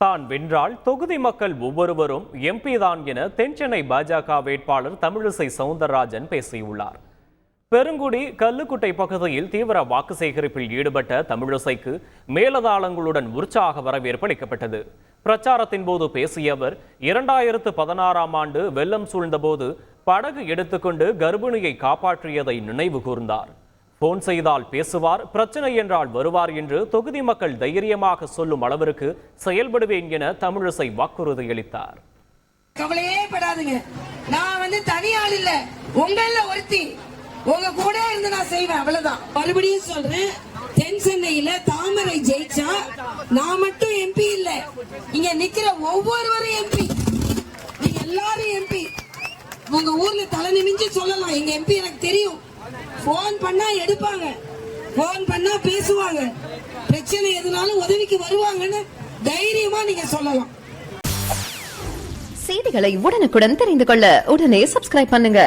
தான் வென்றால் தொகுதி மக்கள் ஒவ்வொருவரும் எம்பி தான் என தென்சென்னை பாஜக வேட்பாளர் தமிழிசை சவுந்தரராஜன் பேசியுள்ளார். பெருங்குடி கல்லுக்குட்டை பகுதியில் தீவிர வாக்கு சேகரிப்பில் ஈடுபட்ட தமிழிசைக்கு மேலதாளங்களுடன் உற்சாக வரவேற்பு அளிக்கப்பட்டது. பிரச்சாரத்தின் போது பேசிய அவர் இரண்டாயிரத்து பதினாறாம் ஆண்டு வெள்ளம் சூழ்ந்தபோது படகு எடுத்துக்கொண்டு கர்ப்பிணியை காப்பாற்றியதை நினைவு கூர்ந்தார். போன் செய்தால் பேசுவார் பிரச்சனை என்றால் வருவார் என்று தொகுதி மக்கள் தைரியமாக சொல்லும் அளவிற்கு செயல்படுவேன் என தமிழிசை வாக்குறுதி அளித்தார். கவலையே படாதுங்க. நான் வந்து தனியாள் இல்ல. உங்கள ஒருத்தி. உங்க கூட இருந்து நான் செய்வேன். அவ்வளவுதான். மறுபடியும் சொல்றேன். தென் சென்னையில தாமரை ஜெயிச்சா நான் மட்டும் எம்பி இல்ல. இங்க நிக்கிற ஒவ்வொருவரும் எம்பி நீங்க எல்லாரும் எம்பி உங்க ஊர்ல தலை நிமிஞ்சு சொல்லலாம். எங்க எம்பி எனக்கு தெரியும். போன் பண்ணா எடுப்பாங்க. போன் பண்ணா பேசுவாங்க. பிரச்சனை எதுனாலும் உதவிக்கு வருவாங்கன்னு தைரியமா நீங்க சொல்லலாம். செய்திகளை உடனுக்குடன் தெரிந்து கொள்ள உடனே சப்ஸ்கிரைப் பண்ணுங்க.